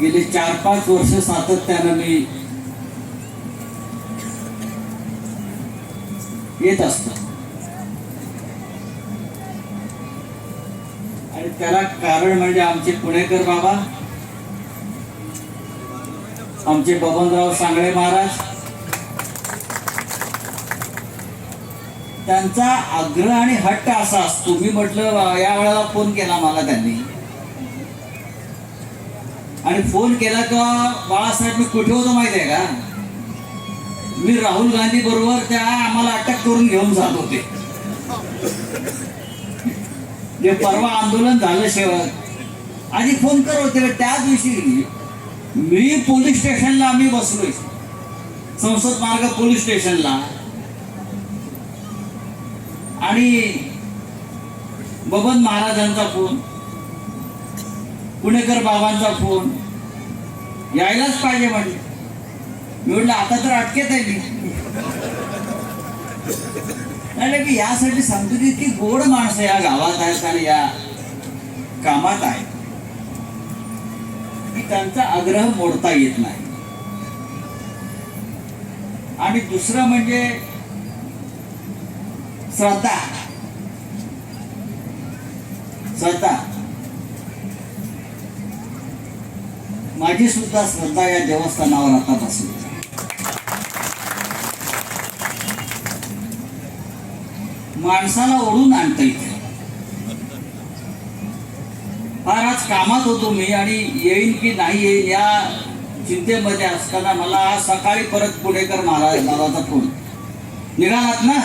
गेले चार पाच वर्ष सातत्यानं मी येत असत. आणि त्याला कारण म्हणजे आमचे पुणेकर बाबा आमचे बबनराव सांगळे महाराज त्यांचा आग्रह आणि हट्ट असा असतो. मी म्हटलं या वेळेला फोन केला मला त्यांनी. आणि फोन केला का बाळासाहेब मी कुठे होतो माहिती आहे का? मी राहुल गांधी बरोबर त्या आम्हाला अटक करून घेऊन जात होते. जे परवा आंदोलन झालं शेवट. आधी फोन कर होते त्याच दिवशी मी पोलीस स्टेशनला आम्ही बसलोय. संसद मार्ग पोलीस स्टेशनला. आणि बबन महाराजांचा फोन पुणेकर बाबांचा फोन यायलाच पाहिजे म्हणजे. मी म्हटलं आता तर अटकेत आहे मी. नाही की यासाठी सांगतो की इतकी गोड माणसं या गावात आहेत आणि या कामात आहेत. की त्यांचा आग्रह मोडता येत नाही. आणि दुसरं म्हणजे श्रद्धा श्रद्धा माझी सुद्धा श्रद्धा या देवस्थानावर आता बसली. माणसाला ओढून आणता येते. फार आज कामात होतो मी आणि येईन की नाही येईन या चिंतेमध्ये असताना मला आज सकाळी परत पुणेकर महाराज दादाचा फोन. निघालात ना?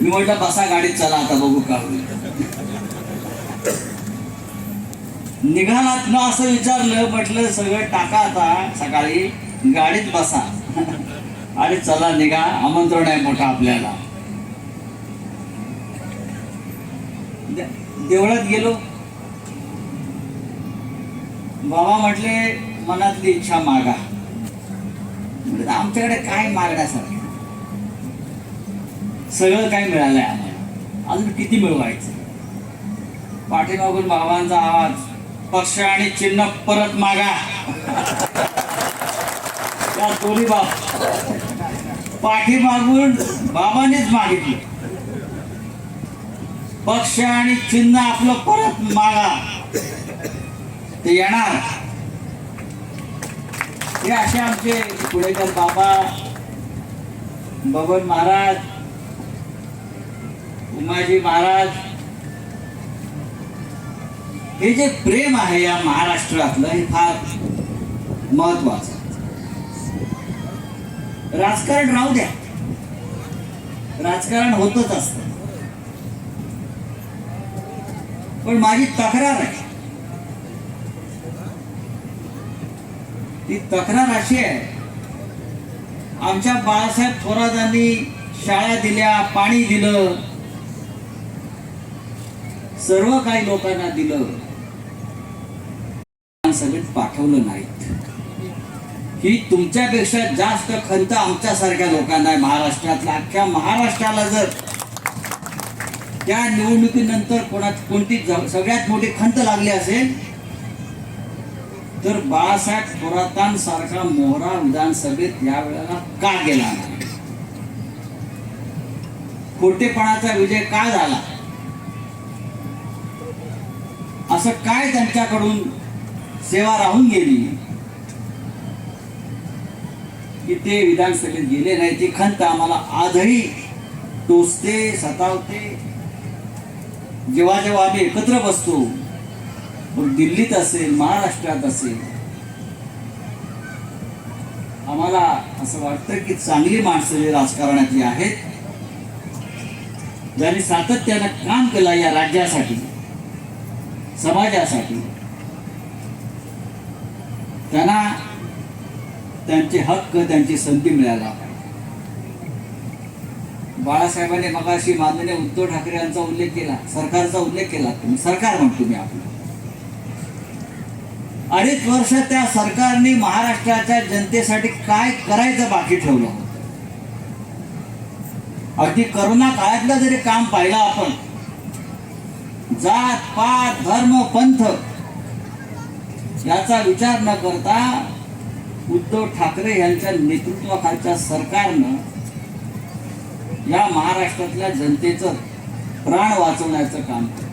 मी म्हटलं बसा गाडीत चला आता बघू का निघालात ना असं विचारलं म्हटलं सगळं टाका आता सकाळी गाडीत बसा. आणि चला निघा. आमंत्रण आहे मोठं आपल्याला. देवळात गेलो. बाबा म्हटले मनातली इच्छा मागा. आमच्याकडे काय मागण्यासारखं? सगळं काय मिळालंय आम्हाला. अजून किती मिळवायचं? पाठीमागून बाबांचा आवाज पक्ष आणि चिन्ह परत मागा. त्या दोन्ही बाब पाठीमागून बाबांनीच मागितलं. पक्ष आणि चिन्ह आपलं परत मागा. ते येणार. हे असे आमचे पुणेकर बाबा बबन महाराज उमाजी महाराज हे जे प्रेम आहे या महाराष्ट्रातलं हे फार महत्वाचं. राजकारण राहू द्या. राजकारण होतच असत. पण माझी तक्रार आहे. ती तक्रार अशी आहे आमच्या बाळासाहेब थोरातांनी शाळा दिल्या पाणी दिलं सर्व काही लोकांना दिलं. सगळं पाठवलं नाहीत. ही तुमच्यापेक्षा जास्त खंत आमच्यासारख्या लोकांना आहे. महाराष्ट्रातल्या अख्ख्या महाराष्ट्राला जर त्या निवडणुकीनंतर कोणा कोणती सगळ्यात मोठी खंत लागली असेल तर बाळासाहेब थोरातांसारखा मोहरा विधानसभेत या वेळेला का गेला नाही? खोटेपणाचा विजय का झाला? असं काय त्यांच्याकडून सेवा राहून गेली? की ते विधानसभेत गेले नाही ती खंत आम्हाला आजही टोचते सतावते. जेव्हा जेव्हा आम्ही एकत्र बसतो मग दिल्लीत असेल महाराष्ट्रात असेल आम्हाला असं वाटतं की चांगली माणसं जे राजकारणातली आहेत. ज्यांनी सातत्यानं काम केलं या राज्यासाठी. समाजासाठी. त्यांना त्यांचे हक्क त्यांची संधी मिळायला पाहिजे. बाळासाहेबांनी मगाशी माननीय उद्धव ठाकरे यांचा उल्लेख केला सरकारचा उल्लेख केला तुम्ही सरकार म्हणतो मी आपलं. अडीच वर्ष त्या सरकारने महाराष्ट्राच्या जनतेसाठी काय करायचं बाकी ठेवलं होतं? अगदी करोना काळातलं जरी काम पाहिलं आपण जात पात धर्म पंथ याचा विचार न करता उद्धव ठाकरे यांच्या नेतृत्वाखालच्या सरकारनं या महाराष्ट्रातल्या जनतेचं प्राण वाचवण्याचं काम केलं.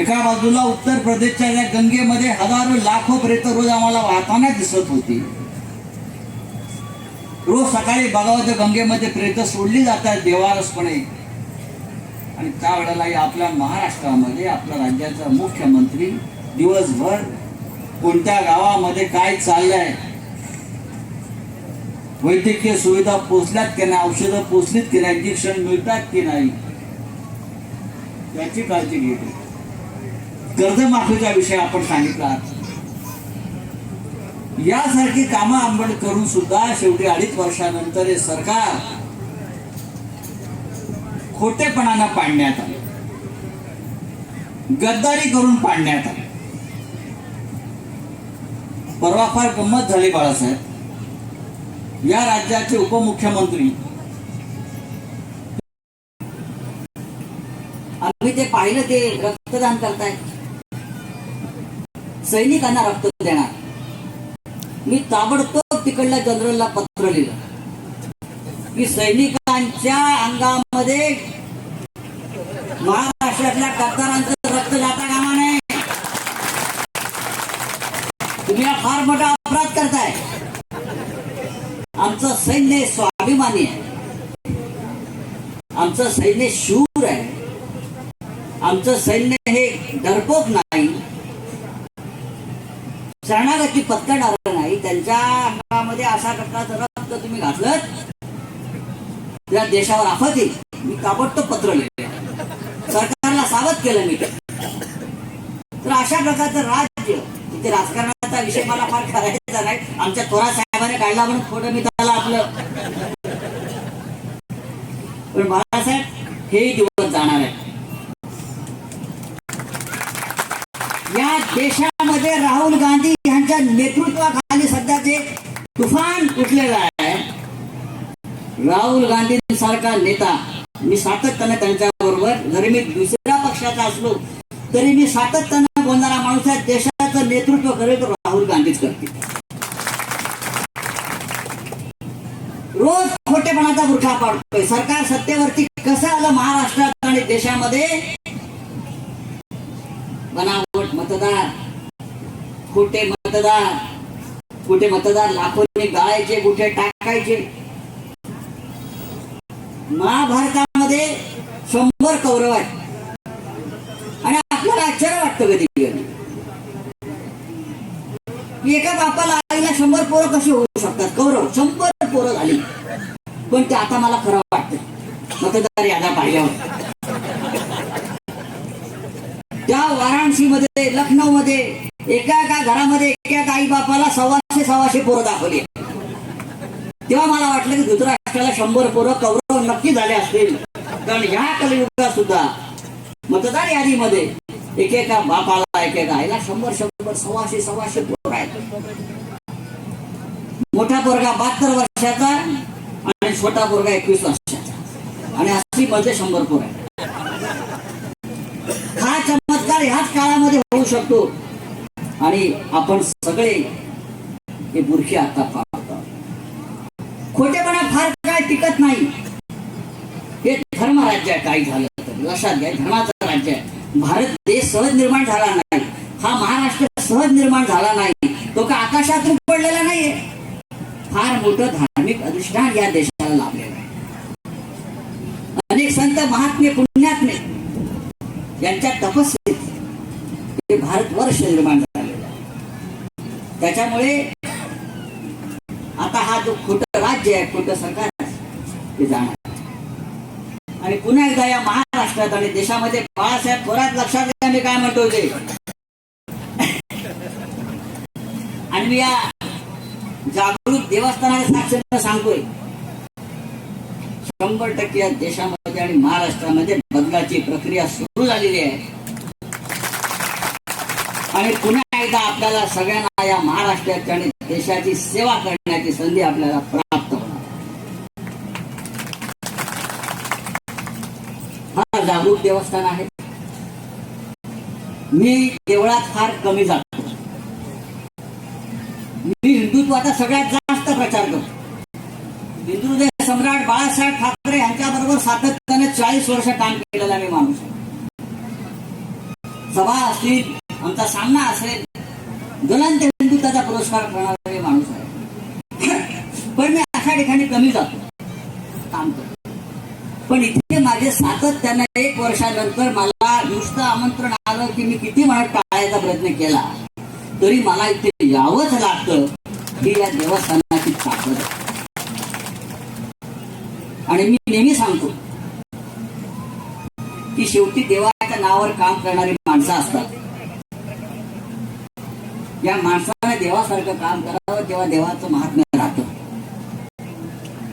एका बाजूला उत्तर प्रदेशच्या या गंगेमध्ये हजारो लाखो प्रेत रोज आम्हाला वाहताना दिसत होती रोज सकाळी बघावं तर गंगेमध्ये प्रेत सोडली जातात देवारसपणे आणि त्यावेळेला आपल्या महाराष्ट्रामध्ये आपल्या राज्याचा मुख्यमंत्री दिवसभर कोणत्या गावामध्ये काय चाललंय? वैद्यकीय सुविधा पोचल्यात की नाही? औषधं पोचलीत की नाही? इंजेक्शन मिळतात की नाही? याची काळजी घेते कर्जमाफीचा विषय आपण सांगितला यासारखी कामं आपण करून सुद्धा शेवटी अडीच वर्षानंतर हे सरकार खोटेपणानं पाडण्यात आले. गद्दारी करून पाडण्यात आले. परवा फार गंमत झाली बाळासाहेब. या राज्याचे उपमुख्यमंत्री आम्ही ते पाहिलं ते रक्तदान करताय सैनिकांना रक्त देणार. मी ताबडतोब तिकडल्या जनरलला पत्र लिहिलं. की त्यांच्या अंगामध्ये महाराष्ट्रातल्या खासदारांचं रक्त जाता कामा नये. तुम्ही हा फार मोठा अपराध करताय. आमचं सैन्य स्वाभिमानी आहे. आमचं सैन्य शूर आहे. आमचं सैन्य हे डरपोक नाही. शरणागती पत्करणार नाही. त्यांच्या अंगामध्ये अशा करता रक्त तुम्ही घातलं या देशावर आफत येईल. मी ताबडतोब पत्र लिहिले सरकारला सावध केलं मी. तर अशा प्रकारचं राज्य इथे राजकारणाचा विषय मला फार करायचा नाही. आमच्या थोरा साहेबाने काढला म्हणून थोडं मी त्याला आपलं. पण बाळासाहेब हे दिवस जाणार आहे या देशामध्ये राहुल गांधी यांच्या नेतृत्वाखाली सध्या जे तुफान उठलेलं आहे राहुल गांधी सारखा नेता. मी सातत्याने त्यांच्या बरोबर जरी मी दुसऱ्या पक्षाचा असलो तरी मी सातत्यानं बोलणारा माणूस आहे देशाचं नेतृत्व करेल तर राहुल गांधीच करतील. रोज खोटेपणाचा बुरखा पाडतोय. सरकार सत्तेवरती कसं आलं महाराष्ट्रात आणि देशामध्ये? बनावट मतदार खोटे मतदार कुठे मतदार लाखोने गाळायचे कुठे टाकायचे महाभारतामध्ये शंभर कौरव आहेत. आणि आपल्याला आश्चर्य वाटतं कधी एका बापाला आईला शंभर पोरं कशी होऊ शकतात? कौरव शंभर पोरं झाली. पण ते आता मला खरं वाटतं. मतदार यादा पाहिल्यावर. त्या वाराणसीमध्ये लखनौमध्ये लखनौ मध्ये एका एका घरामध्ये एका एका आई बापाला सव्वाशे सव्वाशे पोरं दाखवली तेव्हा मला वाटलं की धृतराष्ट्राला शंभर पोरं कौरव नक्की झाले असतील. कारण ह्या कलयुगात सुद्धा मतदार यादीमध्ये एकेका बापाला एकेका आईला शंभर शंभर सव्वाशे सव्वाशे पोर आहेत. मोठा पोरगा बहात्तर वर्षाचा आणि छोटा पोरगा एकवीस वर्षाचा. आणि अशी मध्ये शंभर पोर आहे हा चमत्कार ह्याच काळामध्ये होऊ शकतो. आणि आपण सगळे हे बुरशी आता पाहतो खोटेपणा फार काय टिकत नाही. हे धर्मराज्य आहे काही झालं तर. लक्षात घ्या धर्माचं राज्य आहे. भारत देश सहज निर्माण झाला नाही. हा महाराष्ट्र सहज निर्माण झाला नाही. तो का आकाशात पडलेला नाहीये? फार मोठं धार्मिक अधिष्ठान या देशाला लाभलेलं आहे. अनेक संत महात्मे पुण्यात्मे यांच्या तपस्येत हे भारतवर्ष निर्माण झालेलं आहे. त्याच्यामुळे आता हा जो खोट राज्य आहे कोणतं सरकार ते जाणार. आणि पुन्हा एकदा या महाराष्ट्रात आणि देशामध्ये बाळासाहेब थोरात लक्षात घ्या मी काय म्हणतो ते. आणि मी या जागृत देवस्थानाच्या साक्षीनं सांगतोय. शंभर टक्के या देशामध्ये आणि महाराष्ट्रामध्ये बदलाची प्रक्रिया सुरू झालेली आहे. आणि पुन्हा एकदा आपल्याला सगळ्यांना या महाराष्ट्राची आणि देशाची सेवा करण्याची संधी आपल्याला फार जागरूक देवस्थान आहे. मी देवळात फार कमी जातो. मी हिंदुत्वाचा सगळ्यात जास्त प्रचार करतो. हिंदुदय सम्राट बाळासाहेब ठाकरे यांच्या बरोबर सातत्याने चाळीस वर्ष काम केलेला मी माणूस. सभा असतील आमचा सामना असेल ज्वलंत हिंदुत्वाचा पुरस्कार करणारा मी माणूस आहे. पण मी अशा ठिकाणी कमी जातो. काम करतो. पण इथे माझे सातत्यानं एक वर्षानंतर मला नुसतं आमंत्रण आलं की मी किती म्हणत टाळायचा प्रयत्न केला. तरी मला इथे यावंच लागतं ही या देवस्थानाची ताकद आणि मी नेहमी सांगतो की शेवटी देवाच्या नावावर काम करणारी माणसं असतात. या माणसाने देवासारखं काम करावं तेव्हा देवाचं महात्म्य राहतं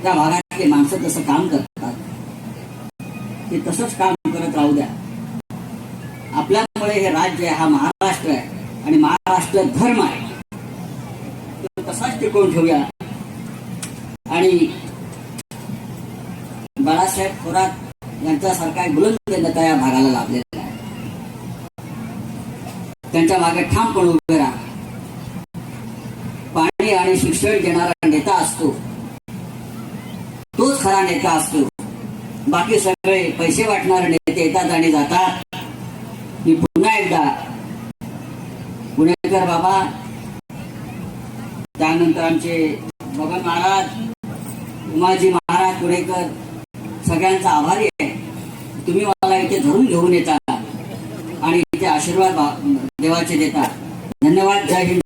त्या भागातले माणसं तसं काम करतात. ते तसंच काम करत राहू द्या. आपल्यामुळे हे राज्य आहे हा महाराष्ट्र आहे आणि महाराष्ट्र धर्म आहे. तसाच टिकवून ठेवूया. आणि बाळासाहेब थोरात यांच्यासारखा एक बुलंद नेता या भागाला लाभलेला आहे. त्यांच्या मागे ठामपणे उभे राहा. पाणी आणि शिक्षण देणारा नेता असतो. तोच खरा नेता असतो. बाकी सगळे पैसे वाटणारे नेते येतात आणि जातात. मी पुन्हा एकदा पुणेकर बाबा त्यानंतर आमचे बबन महाराज उमाजी महाराज पुणेकर सगळ्यांचा आभारी आहे. तुम्ही मला इथे धरून घेऊन येता आणि इथे आशीर्वाद देवाचे देता. धन्यवाद. जय हिंद.